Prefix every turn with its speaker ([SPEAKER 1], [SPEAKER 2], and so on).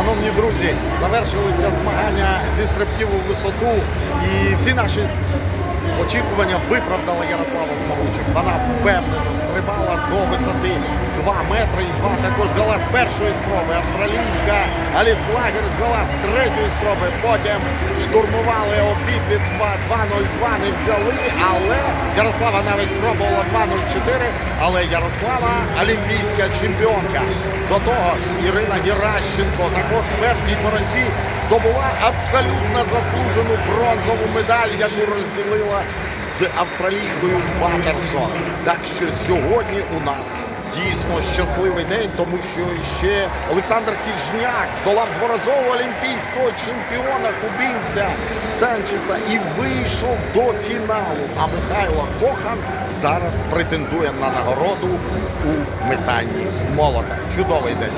[SPEAKER 1] Шановні друзі, завершилися змагання зі стрибків у висоту і всі наші очікування виправдала Ярослава Могучим. Вона впевнено стрибала до висоти 2 метри і 2 також взяла з першої спроби. Австралійка Аліс Лагер взяла з третьої спроби. Потім штурмували обидві 2.02 не взяли, але Ярослава навіть пробувала 2.04, але Ярослава олімпійська чемпіонка. До того ж, Ірина Геращенко також в першій боротьбі здобула абсолютно заслужену бронзову медаль, яку розділила з австралійкою Патерсон. Так що сьогодні у нас дійсно щасливий день, тому що ще Олександр Хіжняк здолав дворазового олімпійського чемпіона кубинця Санчеса і вийшов до фіналу. А Михайло Кохан зараз претендує на нагороду у метанні молота. Чудовий день.